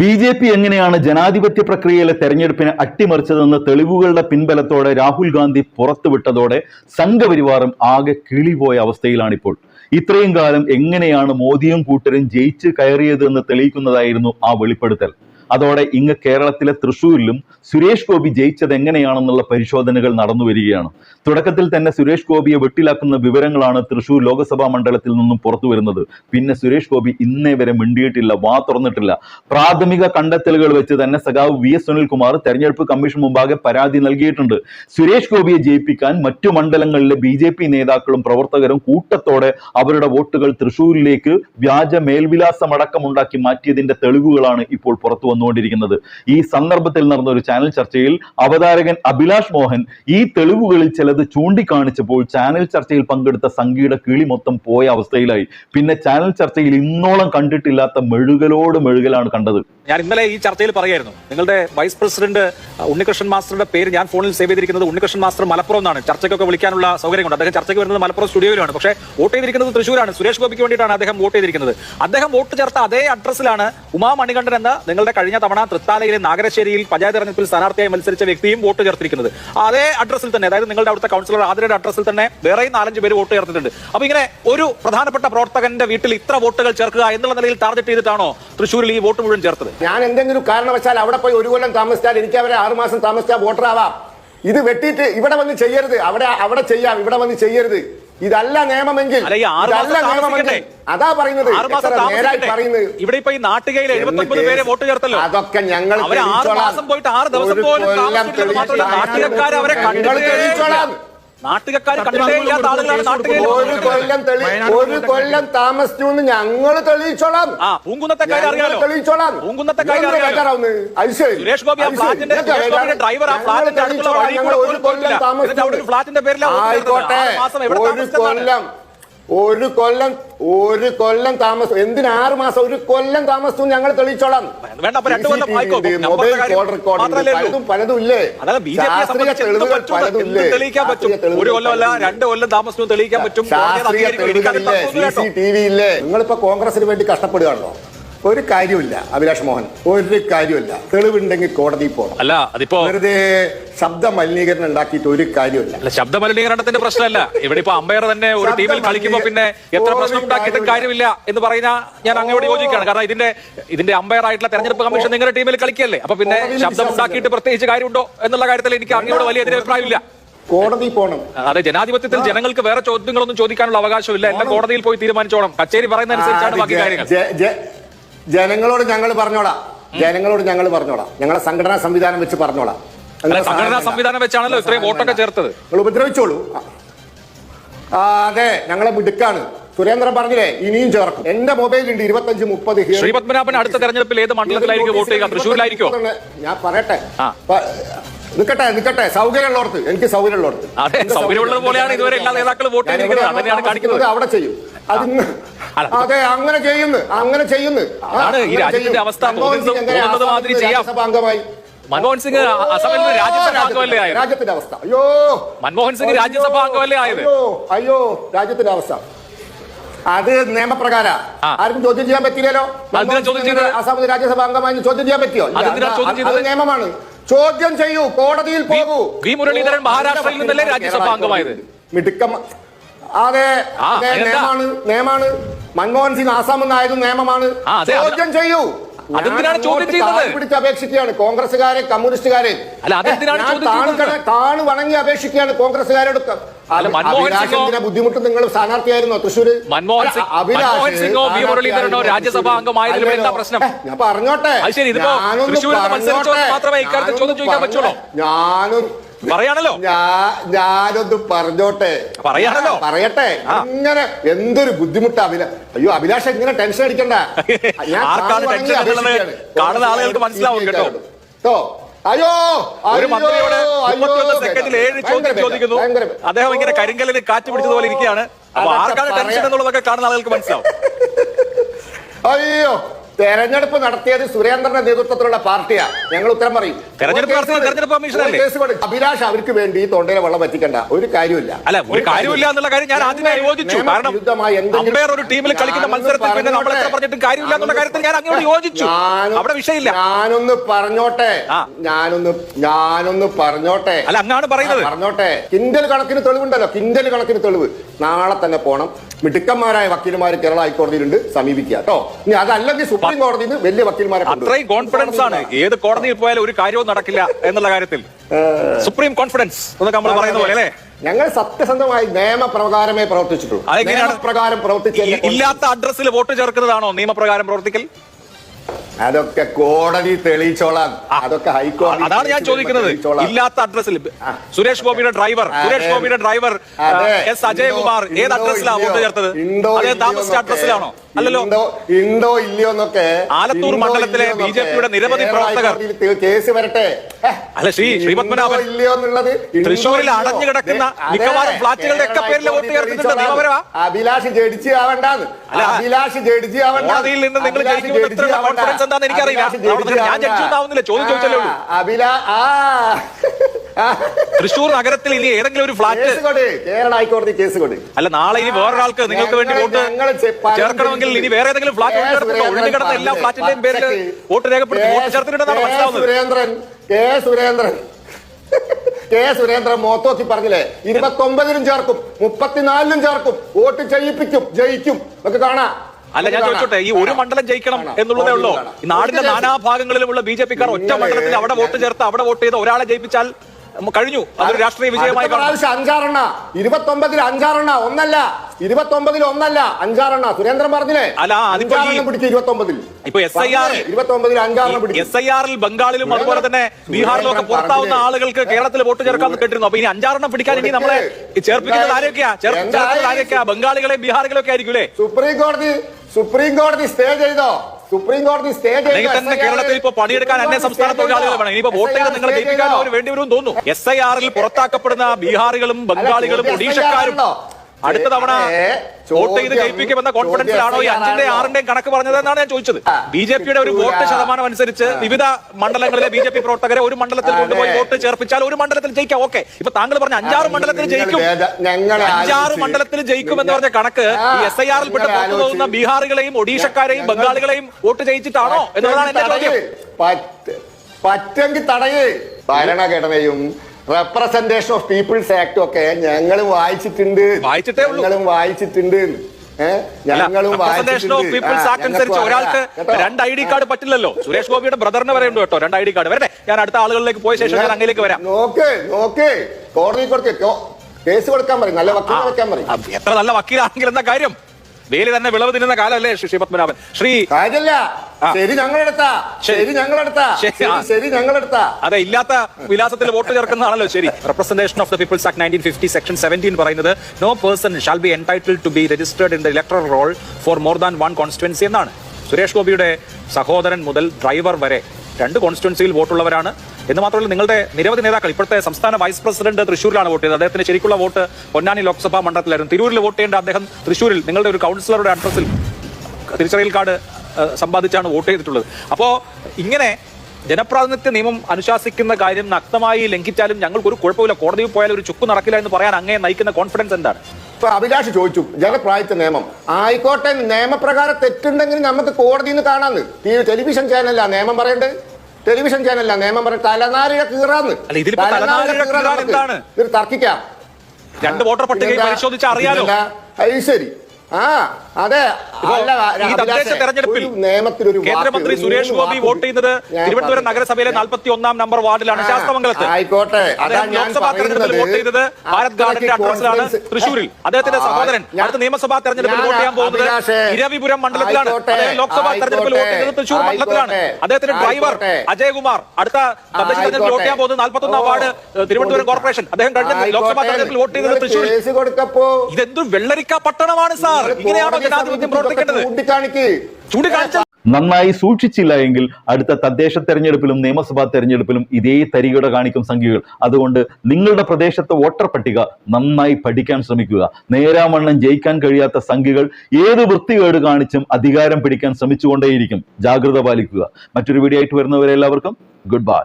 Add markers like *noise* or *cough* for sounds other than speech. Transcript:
B J P എങ്ങനെയാണ് ജനാധിപത്യ പ്രക്രിയയിലെ തെരഞ്ഞെടുപ്പിനെ അട്ടിമറിച്ചതെന്ന് തെളിവുകളുടെ പിൻബലത്തോടെ രാഹുൽ ഗാന്ധി പുറത്തുവിട്ടതോടെ സംഘപരിവാറും ആകെ കിളിപോയ അവസ്ഥയിലാണിപ്പോൾ. ഇത്രയും കാലം എങ്ങനെയാണ് മോദിയും കൂട്ടരും ജയിച്ച് കയറിയത് എന്ന് തെളിയിക്കുന്നതായിരുന്നു ആ വെളിപ്പെടുത്തൽ. അതോടെ ഇങ്ങ് കേരളത്തിലെ തൃശ്ശൂരിലും സുരേഷ് ഗോപി ജയിച്ചത് എങ്ങനെയാണെന്നുള്ള പരിശോധനകൾ നടന്നു വരികയാണ്. തുടക്കത്തിൽ തന്നെ സുരേഷ് ഗോപിയെ വെട്ടിലാക്കുന്ന വിവരങ്ങളാണ് തൃശ്ശൂർ ലോക്സഭാ മണ്ഡലത്തിൽ നിന്നും പുറത്തു വരുന്നത്. പിന്നെ സുരേഷ് ഗോപി ഇന്നേ വരെ മിണ്ടിയിട്ടില്ല വാ തുറന്നിട്ടില്ല. പ്രാഥമിക കണ്ടെത്തലുകൾ വെച്ച് തന്നെ സഖാവ് വി എസ് സുനിൽകുമാർ തെരഞ്ഞെടുപ്പ് കമ്മീഷൻ മുമ്പാകെ പരാതി നൽകിയിട്ടുണ്ട്. സുരേഷ് ഗോപിയെ ജയിപ്പിക്കാൻ മറ്റു മണ്ഡലങ്ങളിലെ ബി ജെ പി നേതാക്കളും പ്രവർത്തകരും കൂട്ടത്തോടെ അവരുടെ വോട്ടുകൾ തൃശ്ശൂരിലേക്ക് വ്യാജ മേൽവിലാസമടക്കമുണ്ടാക്കി മാറ്റിയതിന്റെ തെളിവുകളാണ് ഇപ്പോൾ പുറത്തു വന്നുകൊണ്ടിരിക്കുന്നത് ഈ സന്ദർഭത്തിൽ നടന്ന ഒരു ചാനൽ ചർച്ചയിൽ അവതാരകൻ അഭിലാഷ് മോഹൻ ഈ തെളിവുകളിൽ ചിലത് ചൂണ്ടിക്കാണിച്ചപ്പോൾ ചാനൽ ചർച്ചയിൽ പങ്കെടുത്ത സംഘിയുടെ കിളി മൊത്തം പോയ അവസ്ഥയിലായി. പിന്നെ ചാനൽ ചർച്ചയിൽ ഇന്നോളം കണ്ടിട്ടില്ലാത്ത മെഴുകലോട് മെഴുകലാണ് കണ്ടത്. ഞാൻ ഇന്നലെ ഈ ചർച്ചയിൽ പറയായിരുന്നു നിങ്ങളുടെ വൈസ് പ്രസിഡന്റ് ഉണ്ണികൃഷ്ണൻ മാസ്റ്ററുടെ പേര് ഞാൻ ഫോണിൽ സേവ് ചെയ്തിരിക്കുന്നത് ഉണ്ണികൃഷ്ണൻ മാസ്റ്റർ മലപ്പുറം എന്നാണ്. ചർച്ചയ്ക്കൊക്കെ വിളിക്കാനുള്ള സൗകര്യമുണ്ട് അദ്ദേഹം ചർച്ചയ്ക്ക് വരുന്നത് മലപ്പുറം സ്റ്റുഡിയോയിലാണ്. പക്ഷേ വോട്ട് ചെയ്തിരിക്കുന്നത് തൃശ്ശൂരാണ്. സുരേഷ് ഗോപിക്ക് വേണ്ടിയിട്ടാണ് അദ്ദേഹം വോട്ട് ചെയ്തിരിക്കുന്നത്. അദ്ദേഹം വോട്ട് ചേർത്ത അതേ അഡ്രസ്സിലാണ് ഉമാ മണികണ്ഠൻ എന്ന നിങ്ങളുടെ കഴിഞ്ഞ തവണ തൃത്താലയിലെ നാഗരശ്ശേരിയിൽ പഞ്ചായത്ത് തെരഞ്ഞെടുപ്പിൽ സ്ഥാനാർത്ഥിയായി മത്സരിച്ച വ്യക്തിയും വോട്ട് ചേർത്തിരിക്കുന്നത്. അതേ അഡ്രസ്സിൽ തന്നെ അതായത് നിങ്ങളുടെ അവിടുത്തെ കൗൺസിലർ ആതിരയുടെ അഡ്രസ്സിൽ തന്നെ വേറെയും നാലഞ്ച് പേര് വോട്ട് ചേർത്തിട്ടുണ്ട്. അപ്പൊ ഇങ്ങനെ ഒരു പ്രധാനപ്പെട്ട പ്രവർത്തകന്റെ വീട്ടിൽ ഇത്ര വോട്ടുകൾ ചേർക്കുക എന്നുള്ള നിലയിൽ ടാർഗറ്റ് ചെയ്തിട്ടാണോ തൃശ്ശൂരിൽ ഈ വോട്ട് മുഴുവൻ ചേർത്തത്? ഞാൻ എന്തെങ്കിലും കാരണവശാൽ അവിടെ പോയി ഒരു കൊല്ലം താമസിച്ചാൽ എനിക്ക് അവരെ ആറുമാസം താമസിച്ചാൽ വോട്ടറാവാം. ഇത് വെട്ടിയിട്ട് ഇവിടെ വന്ന് ചെയ്യരുത്. അവിടെ അവിടെ ചെയ്യാം. ഇവിടെ വന്ന് ചെയ്യരുത്. ഇതല്ല നിയമമെങ്കിൽ ഇതല്ല നിയമമെങ്കിൽ അതാ പറയുന്നത്? പറയുന്നത്? ഇവിടെ ഇപ്പൊ ഈ നാട്ടുകയിൽ എഴുപത്തി പേരെ വോട്ട് ചേർത്തല്ലോ. അതൊക്കെ ഞങ്ങൾ ആറ്. മാസം പോയിട്ട് ആറ് ദിവസം പോലും അവരെ ഞങ്ങൾ ഒരു കൊല്ലം തെളി ഒരു കൊല്ലം താമസിച്ചു എന്ന് ഞങ്ങൾ തെളിയിച്ചോളാം. ആ പൂങ്കുന്നത്തെ കാര്യം അറിയാലോ. തെളിയിച്ചോളാം. പൂങ്കുന്നത്തെ കാര്യം അറിയാലോ. സുരേഷ് ഗോപി ആ ഫ്ലാറ്റിന്റെ ഡ്രൈവർ ആ ഫ്ലാറ്റിന്റെ അടുത്തുള്ള വഴി കൂടെ കൊല്ലം ആയിക്കോട്ടെ. ഒരു കൊല്ലം. ഒരു കൊല്ലം ഒരു കൊല്ലം താമസം എന്തിന് ആറ് മാസം? ഒരു കൊല്ലം താമസവും ഞങ്ങൾ തെളിയിച്ചോളാം. Mobile call record. പലതും പലതും ഇല്ലേ ശാസ്ത്രീയ തെളിവുകൾ പലതും ഇല്ലേ ശാസ്ത്രീയ തെളിവുകൾ ഒരു കൊല്ലമല്ല രണ്ട് കൊല്ലം തെളിയിക്കാൻ പറ്റും. ശാസ്ത്രീയ തെളിവുകളില്ലേ? സി സി ടി വി ഇല്ലേ നിങ്ങളിപ്പോ കോൺഗ്രസിന് വേണ്ടി കഷ്ടപ്പെടുകയാണല്ലോ. ഒരു കാര്യമില്ല അഭിലാഷ് മോഹൻ. ഒരു കാര്യമില്ല തെളിവുണ്ടെങ്കിൽ കോടതി പോകണം അല്ല അതിപ്പോ വെറുതെ ശബ്ദ മലിനീകരണം ഉണ്ടാക്കിയിട്ട് ഒരു കാര്യമില്ല അല്ല ശബ്ദ മലിനീകരണത്തിന്റെ പ്രശ്നമല്ല. ഇവിടെ ഇപ്പൊ അമ്പയർ തന്നെ ഒരു ടീമിൽ കളിക്കുമ്പോ പിന്നെ എത്ര പ്രശ്നം ഉണ്ടാക്കിയിട്ടും കാര്യമില്ല. എന്ന് പറയുന്ന ഞാൻ അങ്ങോട്ട് യോജിക്കുകയാണ്. കാരണം ഇതിന്റെ ഇതിന്റെ അമ്പയർ ആയിട്ടുള്ള തെരഞ്ഞെടുപ്പ് കമ്മീഷൻ നിങ്ങളുടെ ടീമിൽ കളിക്കല്ലേ അപ്പൊ പിന്നെ ശബ്ദം ഉണ്ടാക്കിയിട്ട് പ്രത്യേകിച്ച് കാര്യമുണ്ടോ എന്നുള്ള കാര്യത്തിൽ എനിക്ക് അങ്ങോട്ട് വലിയ എതിരഭിപ്രായമില്ല കോടതി പോകണം അതെ ജനാധിപത്യത്തിൽ ജനങ്ങൾക്ക് വേറെ ചോദ്യങ്ങളൊന്നും ചോദിക്കാനുള്ള അവകാശമില്ല. എല്ലാം കോടതിയിൽ പോയി തീരുമാനിച്ചോണം. കച്ചേരി പറയുന്ന അനുസരിച്ചാണ് ബാക്കി കാര്യങ്ങൾ. ജനങ്ങളോട് ഞങ്ങൾ പറഞ്ഞോളാം. ജനങ്ങളോട് ഞങ്ങൾ പറഞ്ഞോളാം. ഞങ്ങളെ സംഘടനാ സംവിധാനം വെച്ച് പറഞ്ഞോളാം. സംഘടനാ സംവിധാനം വെച്ചാണല്ലോ ഇത്രയും വോട്ടൊക്കെ ചേർത്തത്. നിങ്ങൾ ഉപദ്രവിച്ചോളൂ. അതെ ഞങ്ങളെ മിടുക്കാണ്. സുരേന്ദ്രൻ പറഞ്ഞില്ലേ ഇനിയും ചേർക്കും. എന്റെ മൊബൈലുണ്ട് ഇരുപത്തഞ്ച് മുപ്പത് ശ്രീ പത്മനാഭൻ അടുത്ത തെരഞ്ഞെടുപ്പിൽ ഏത് മണ്ഡലത്തിലായിരിക്കും വോട്ട് ചെയ്യുക? തൃശ്ശൂരിലായിരിക്കോ ഞാൻ പറയട്ടെ. നിക്കട്ടെ നിക്കട്ടെ. സൗകര്യമുള്ളവർക്ക് എനിക്ക് സൗകര്യമുള്ളവർക്ക്. അതെ, സൗകര്യമുള്ളത് പോലെയാണ് ഇതുവരെ എല്ലാ നേതാക്കളും വോട്ട് ചെയ്തിരിക്കുന്നത്. അവിടെ ചെയ്യും. അതിന്ന് അല്ല, അതെ അങ്ങനെ ചെയ്യുന്നു അങ്ങനെ ചെയ്യുന്നു. ഈ രാജ്യത്തിന്റെ അവസ്ഥ. തോന്നുന്നത് മാതിരി ചെയ്യാം. അംഗമായി? മൻമോഹൻ സിംഗ് അസമിൽ രാജ്യസഭാ അംഗമല്ലേ ആയത്? രാജ്യത്തിന്റെ അവസ്ഥ. അയ്യോ. മൻമോഹൻ സിംഗ് രാജ്യസഭാ അംഗമല്ലേ ആയത്? അയ്യോ രാജ്യത്തിന്റെ അവസ്ഥ. അത് നിയമപ്രകാര. ആർക്കും ചോദ്യം ചെയ്യാൻ പറ്റില്ലല്ലോ? ആസാമിൽ രാജ്യസഭാ അംഗമായി ചോദ്യം ചെയ്യാൻ പറ്റിയോ. അത് നിയമമാണ്. ചോദ്യം ചെയ്യൂ കോടതിയിൽ പോകൂ. വി മുരളീധരൻ മഹാരാഷ്ട്രയിൽ നിന്നല്ലേ രാജ്യസഭാ അംഗമായത്? മിടുക്കം അതെ? നിയമമാണ് നിയമമാണ്. മൻമോഹൻ സിംഗ് ആസാം എന്നായത് നിയമമാണ് ചോദ്യം ചെയ്യൂ. പിടിച്ച് അപേക്ഷിക്കുകയാണ്. കോൺഗ്രസ്സുകാരെ കമ്മ്യൂണിസ്റ്റുകാരെ. താണു വണങ്ങി അപേക്ഷിക്കുകയാണ് കോൺഗ്രസ്സുകാരോട്. അഭിലാഷിന്റെ ബുദ്ധിമുട്ട് നിങ്ങൾ സ്ഥാനാർത്ഥിയായിരുന്നു? തൃശ്ശൂര്? അഭിലാഷ് രാജ്യസഭാ. പ്രശ്നം? ഞാൻ പറഞ്ഞോട്ടെ. ഞാനൊന്ന് പറഞ്ഞോട്ടെ. ഞാനും പറയാണല്ലോ. ഞാ- ഞാനൊന്ന് പറഞ്ഞോട്ടെ. പറയാണല്ലോ. പറയട്ടെ. ഇങ്ങനെ എന്തൊരു ബുദ്ധിമുട്ടാ അഭില അയ്യോ അഭിലാഷ് ഇങ്ങനെ ടെൻഷൻ അടിക്കണ്ട. കാണുന്ന ആളുകൾക്ക് മനസ്സിലാവും കേട്ടോ. അയ്യോ ഒരു മന്ത്രിയോട് മുപ്പത്തിയൊന്ന് സെക്കൻഡിൽ ഏഴ് ചോദ്യം ചോദിക്കുന്നു. അദ്ദേഹം ഇങ്ങനെ കരിങ്കലിന് കാറ്റ് പിടിച്ചതുപോലെ ഇരിക്കുകയാണ്. അപ്പൊ ആർക്കാണ് ടെൻഷൻ എന്നുള്ളതൊക്കെ കാണുന്ന ആളുകൾക്ക് മനസ്സിലാവും. അയ്യോ തെരഞ്ഞെടുപ്പ് നടത്തിയത് സുരേന്ദ്രന്റെ നേതൃത്വത്തിലുള്ള പാർട്ടിയാണ് ഞങ്ങൾ ഉത്തരം പറയും. അഭിലാഷ് അവർക്ക് വേണ്ടി തൊണ്ടയിലെ വെള്ളം വറ്റിക്കണ്ട. ഒരു കാര്യമില്ല അല്ല ഒരു കാര്യമില്ല എന്നുള്ള കാര്യം ഞാൻ ആദ്യമേ യോജിച്ചു. കാരണം അമ്പയർ ഒരു ടീമിൽ കളിക്കുന്ന ഞാനൊന്ന് മത്സരത്തിൽ പിന്നെ നമ്മൾ എത്ര പറഞ്ഞോട്ടെ. കാര്യമില്ല എന്നുള്ള കാര്യത്തിൽ ഞാൻ അങ്ങോട്ട് യോജിച്ചു. അവിടെ വിഷയമില്ല. ഞാനൊന്ന് പറഞ്ഞോട്ടെ. ഞാനൊന്ന് ഞാനൊന്ന് പറഞ്ഞോട്ടെ. അല്ല അങ്ങാണ് പറയുന്നത്. പറഞ്ഞോട്ടെ. കിൻഡൽ കണക്കിന് തെളിവുണ്ടല്ലോ. കിൻഡൽ കണക്കിന് തെളിവ്. നാളെ തന്നെ പോണം. മിടുക്കന്മാരായ വക്കീലുമാർ കേരള ഹൈക്കോടതിയിലുണ്ട് സമീപിക്കുക കേട്ടോ. ഇനി അതല്ലെങ്കിൽ സുപ്രീം കോടതിയിൽ നിന്ന് വലിയ വക്കീൽമാരെ അത്രയും കോൺഫിഡൻസ് ആണ്. ഏത് കോടതിയിൽ പോയാലും ഒരു കാര്യവും നടക്കില്ല എന്നുള്ള കാര്യത്തിൽ. സുപ്രീം കോൺഫിഡൻസ് എന്നൊക്കെ നമ്മൾ പറയുന്ന പോലെ അല്ലേ? ഞങ്ങൾ സത്യസന്ധമായി നിയമപ്രകാരമേ പ്രവർത്തിച്ചിട്ടുള്ളൂ? നിയമപ്രകാരം പ്രവർത്തിച്ച ഇല്ലാത്ത അഡ്രസ്സിൽ വോട്ട് ചേർക്കുന്നതാണോ നിയമപ്രകാരം പ്രവർത്തിക്കൽ? അതൊക്കെ കോടതി തെളിയിച്ചോളാം. അതൊക്കെ ഹൈക്കോടതി അതാണ് ഞാൻ ചോദിക്കുന്നത്. ഇല്ലാത്ത അഡ്രസ്സിൽ സുരേഷ് ഗോപിയുടെ ഡ്രൈവർ സുരേഷ് ഗോപിയുടെ ഡ്രൈവർ എസ് അജയകുമാർ കുമാർ ഏത് അഡ്രസ്സിലാണ് ചേർത്തത്? താമസിച്ച അഡ്രസ്സിലാണോ അല്ലല്ലോ. ഇണ്ടോ ഇണ്ടോ ഇല്ലയോ എന്നൊക്കെ ആലത്തൂർ മണ്ഡലത്തിലെ ബി ജെ പിയുടെ നിരവധി പ്രവർത്തകർ. കേസ് വരട്ടെ. അല്ല, ശ്രീ ശ്രീപത്മനാഭൻ, ഇല്ലയോ എന്നുള്ളത് തൃശ്ശൂരിൽ അടഞ്ഞു കിടക്കുന്ന മിക്കവാറും ഫ്ളാറ്റുകളുടെ ഒക്കെ പേരിൽ വോട്ട്. നിയമപരമാ? അഭിലാഷ് ജഡ്ജി ആവണ്ടാന്ന്. അഭിലാഷ് ജഡ്ജി ആവണ്ടതിൽ നിന്ന് നിങ്ങൾ കോൺഫിഡൻസ് എന്താണെന്ന് എനിക്കറിയില്ല. ഞാൻ ജഡ്ജി ഉണ്ടാവുന്നില്ല. ചോദ്യം ചോദിച്ചല്ലോ അഭിലാ ആ. ആ. തൃശ്ശൂർ നഗരത്തിൽ ഇനി ഏതെങ്കിലും ഒരു ഫ്ലാറ്റ് കേരള ഹൈക്കോടതി കേസ് കൊട്. അല്ല നാളെ ഇനി വേറൊരാൾക്ക് നിങ്ങൾക്ക് വേണ്ടി വോട്ട് ചേർക്കണമെങ്കിൽ ഇനി വേറെ ഏതെങ്കിലും ഫ്ലാറ്റ് കിടന്ന എല്ലാ ഫ്ലാറ്റിന്റെയും പേരിൽ വോട്ട് രേഖപ്പെടുത്തി വോട്ട്. ചേർത്തിട്ടുണ്ടെന്നാണ്. മനസ്സിലാവുന്നത്. സുരേന്ദ്രൻ കെ സുരേന്ദ്രൻ. *laughs* കെ സുരേന്ദ്രൻ മോത്തോക്കി പറഞ്ഞില്ലേ? ഇരുപത്തൊമ്പതിനും ചേർക്കും മുപ്പത്തിനാലിനും ചേർക്കും വോട്ട് ചെയ്യിപ്പിക്കും ജയിക്കും. നമുക്ക് കാണാം. അല്ല ഞാൻ ചോദിച്ചോട്ടെ ഈ ഒരു മണ്ഡലം ജയിക്കണം എന്നുള്ളതേ ഉള്ളൂ. നാടിന്റെ ഈ നാടിന്റെ നാനാഭാഗങ്ങളിലുമുള്ള ബി ജെ പിക്കാർ ഒറ്റ മണ്ഡലത്തിൽ അവിടെ വോട്ട് ചേർത്ത് അവിടെ വോട്ട് ചെയ്ത് ഒരാളെ ജയിപ്പിച്ചാൽ കഴിഞ്ഞു. അതൊരു രാഷ്ട്രീയ വിജയമായി പ്രാവശ്യം അഞ്ചാറെണ്ണ. ഇരുപത്തൊമ്പതിൽ അഞ്ചാറെണ്ണ. ഒന്നല്ല. ഇരുപത്തൊമ്പതിൽ ഒന്നല്ല. അഞ്ചാറെണ്ണ. സുരേന്ദ്രൻ പറഞ്ഞില്ലേ? അല്ല, അതിപ്പോ അഞ്ചാറെണ്ണം പിടിക്കും ഇരുപത്തൊമ്പതിൽ. ഇപ്പൊ SIR ൽ- ഇരുപത്തൊമ്പതിൽ അഞ്ചാറെണ്ണം പിടിക്കും എസ് ഐ ആറിൽ ബംഗാളിലും അതുപോലെ തന്നെ ബീഹാറിലും ഒക്കെ പുറത്താവുന്ന ആളുകൾക്ക് കേരളത്തിൽ വോട്ട് ചേർക്കാമെന്ന് കേട്ടിരുന്നു. അപ്പൊ ഇനി അഞ്ചാറെണ്ണം പിടിക്കാൻ ഇനി നമ്മളെ ചേർപ്പിക്കുന്ന ചേർപ്പിക്കുന്നത് ആരൊക്കെയാ? ചേർ- ആരൊക്കെയാ? ബംഗാളികളെ ബീഹാറുകളൊക്കെ ആയിരിക്കും സുപ്രീം കോടതി സുപ്രീം കോടതി സ്റ്റേ ചെയ്തോ? സുപ്രീം കോടതി സ്റ്റേ തന്നെ കേരളത്തിൽ ഇപ്പൊ പണിയെടുക്കാൻ അന്യ സംസ്ഥാന തൊഴിലാളികൾ വേണം. ഇനിയിപ്പോ വോട്ട് ചെയ്ത് നിങ്ങൾ ജയിപ്പിക്കാൻ അവർ വേണ്ടി വരും തോന്നുന്നു. എസ് ഐ ആറിൽ പുറത്താക്കപ്പെടുന്ന ബീഹാറികളും ബംഗാളികളും ഒഡീഷക്കാരും അടുത്ത തവണ വോട്ട് ചെയ്ത് ജയിപ്പിക്കുമെന്ന കോൺഫിഡൻസിലാണോ ഈ അഞ്ചിന്റെ ആറിന്റെയും കണക്ക് പറഞ്ഞത് എന്നാണ് ഞാൻ ചോദിച്ചത്. ബി ജെ പിയുടെ ഒരു വോട്ട്. ശതമാനം അനുസരിച്ച് വിവിധ മണ്ഡലങ്ങളിലെ ബി ജെ പി പ്രവർത്തകരെ ഒരു മണ്ഡലത്തിൽ. കൊണ്ടുപോയി വോട്ട് ചേർപ്പിച്ചാൽ ഒരു മണ്ഡലത്തിൽ ജയിക്കാം. ഓക്കെ. ഇപ്പൊ താങ്കൾ പറഞ്ഞ അഞ്ചാറ് മണ്ഡലത്തിൽ ജയിക്കും. അഞ്ചാറ് മണ്ഡലത്തിൽ ജയിക്കും എന്ന് പറഞ്ഞ കണക്ക് ഈ എസ് ഐ ആറിൽ പെട്ട് പുറത്തു പോകുന്ന ബീഹാറുകളെയും ഒഡീഷക്കാരെയും ബംഗാളികളെയും വോട്ട് ജയിച്ചിട്ടാണോ എന്നുള്ളതാണ് എന്റെ ചോദ്യം. പറ്റെങ്കിൽ തടയേ. ഭരണഘടനയും റെപ്രസെന്റേഷൻ ഓഫ് പീപ്പിൾസ് ആക്ട് ഒക്കെ ഞങ്ങൾ വായിച്ചിട്ടുണ്ട്. വായിച്ചിട്ടേ. ഞങ്ങളും വായിച്ചിട്ടുണ്ട്? ഞങ്ങളും ഒരാൾക്ക് രണ്ട് ഐ ഡി കാർഡ് പറ്റില്ലല്ലോ. സുരേഷ് ഗോപിയുടെ ബ്രദറിനെ വരെ ഉണ്ട് കേട്ടോ രണ്ട് ഐ ഡി കാർഡ്. വരട്ടെ ഞാൻ അടുത്ത ആളുകളിലേക്ക് പോയ ശേഷം ഞാൻ അങ്ങേലേക്ക് വരാം. നോക്ക് നോക്ക്. കോടതി കൊടുക്ക്. കേസ് കൊടുക്കാൻ പറയും. നല്ല വക്കീൽ വെക്കാൻ പറയും. എത്ര നല്ല വക്കീലാണെങ്കിൽ എന്താ കാര്യം? വേലി തന്നെ വിളവ് തിന്നുന്ന കാലമല്ലേ ശ്രീ പത്മനാഭൻ? ശ്രീ ശരി ഞങ്ങളെടുത്താ. ശരി. ഞങ്ങളെടുത്താ. ശരി. ഞങ്ങളെടുത്താ. അതെ ഇല്ലാത്ത വിലാസത്തിൽ വോട്ട് ചേർക്കുന്നതാണല്ലോ. ശരി. Representation of the people's act nineteen fifty section seventeen പറയുന്നത് no person shall be entitle to be registered in the electoral roll for more than one constituency എന്നാണ്. സുരേഷ് ഗോപിയുടെ സഹോദരൻ മുതൽ ഡ്രൈവർ വരെ രണ്ട് കോൺസ്റ്റിറ്റുവൻസിയിൽ വോട്ടുള്ളവരാണ്. എന്ന് മാത്രമല്ല നിങ്ങളുടെ നിരവധി നേതാക്കൾ ഇപ്പോഴത്തെ സംസ്ഥാന വൈസ് പ്രസിഡന്റ് തൃശ്ശൂരിലാണ് വോട്ട് ചെയ്തത്. അദ്ദേഹത്തിന് ശരിക്കുള്ള വോട്ട് പൊന്നാനി ലോക്സഭാ മണ്ഡലത്തിലായിരുന്നു. തിരൂരിൽ വോട്ട് ചെയ്യേണ്ട അദ്ദേഹം തൃശ്ശൂരിൽ നിങ്ങളുടെ ഒരു കൗൺസിലറുടെ അഡ്രസ്സിൽ തിരിച്ചറിയൽ കാർഡ് സമ്പാദിച്ചാണ് വോട്ട് ചെയ്തിട്ടുള്ളത്. അപ്പോൾ ഇങ്ങനെ ജനപ്രാതിനിധ്യ നിയമം അനുശാസിക്കുന്ന കാര്യം നഗ്നമായി ലംഘിച്ചാലും ഞങ്ങൾക്ക് ഒരു കുഴപ്പമില്ല. കോടതിയിൽ പോയാൽ ഒരു ചുക്ക് നടക്കില്ല എന്ന് പറയാൻ അങ്ങേ നയിക്കുന്ന കോൺഫിഡൻസ് എന്താണ്? അഭിലാഷ് ചോദിച്ചു ജനപ്രായത്തെ നിയമം ആയിക്കോട്ടെ നിയമപ്രകാരം തെറ്റുണ്ടെങ്കിൽ നമുക്ക് കോടതിയിൽ നിന്ന് കാണാന്ന്. ടെലിവിഷൻ ചാനലിലാണ് നിയമം പറയണ്ടത്. ടെലിവിഷൻ ചാനലാ നിയമം പറഞ്ഞ തലനാരിഴ കീറാന്ന്. അല്ല, ഇതിലിപ്പോ തലനാരിഴ കീറാൻ കീറാൻ എന്താണ്? ഇത് തർക്കിക്കാം. രണ്ട് വോട്ടർ പട്ടികയും പരിശോധിച്ച് അറിയാലോ? അത് ശരി. ആ അതെ. ഈ തദ്ദേശ അഭിലാഷേ, തെരഞ്ഞെടുപ്പിൽ ഒരു നിയമത്തിലൊരു കേന്ദ്രമന്ത്രി സുരേഷ് ഗോപി വോട്ട് ചെയ്യുന്നത് തിരുവനന്തപുരം. നഗരസഭയിലെ നാൽപ്പത്തി ഒന്നാം നമ്പർ വാർഡിലാണ് ശാസ്ത്രമംഗലത്ത് ആയിക്കോട്ടെ. ലോക്സഭാ തെരഞ്ഞെടുപ്പിൽ വോട്ട് ചെയ്തത് ഭാരത് ഗാർഡന്റെ അഡ്രസ്സിലാണ് തൃശൂരിൽ അദ്ദേഹത്തിന്റെ സഹോദരൻ. അടുത്ത നിയമസഭാ തെരഞ്ഞെടുപ്പിൽ വോട്ട് ചെയ്യാൻ പോകുന്നത് ഇരവിപുരം മണ്ഡലത്തിലാണ്. അദ്ദേഹം ലോക്സഭാ തെരഞ്ഞെടുപ്പിൽ വോട്ട് ചെയ്തത് തൃശൂർ മണ്ഡലത്തിലാണ്. അദ്ദേഹത്തിന്റെ ഡ്രൈവർ. അജയകുമാർ. അടുത്ത തദ്ദേശ തെരഞ്ഞെടുപ്പിൽ വോട്ട് ചെയ്യാൻ പോകുന്നത് നാൽപ്പത്തി ഒന്നാം വാർഡ് തിരുവനന്തപുരം കോർപ്പറേഷൻ. അദ്ദേഹം കഴിഞ്ഞ ലോക്സഭാ. തെരഞ്ഞെടുപ്പിൽ വോട്ട് ചെയ്തത് തൃശൂർ ഇതെന്തു വെള്ളരിക്ക പട്ടണമാണ് സാർ? ഇങ്ങനെയാണോ ജനാധിപത്യം പ്രവർത്തിക്കേണ്ടത്? നന്നായി സൂക്ഷിച്ചില്ല എങ്കിൽ അടുത്ത തദ്ദേശ തെരഞ്ഞെടുപ്പിലും നിയമസഭാ തെരഞ്ഞെടുപ്പിലും ഇതേ തരികട കാണിക്കും സംഖ്യകൾ. അതുകൊണ്ട് നിങ്ങളുടെ പ്രദേശത്തെ വോട്ടർ പട്ടിക നന്നായി പഠിക്കാൻ ശ്രമിക്കുക. നേരാവണ്ണം ജയിക്കാൻ കഴിയാത്ത സംഖ്യകൾ ഏത് വൃത്തികേട് കാണിച്ചും അധികാരം പിടിക്കാൻ ശ്രമിച്ചുകൊണ്ടേയിരിക്കും. ജാഗ്രത പാലിക്കുക. മറ്റൊരു വീഡിയോ ആയിട്ട് വരുന്നവരെ എല്ലാവർക്കും ഗുഡ് ബൈ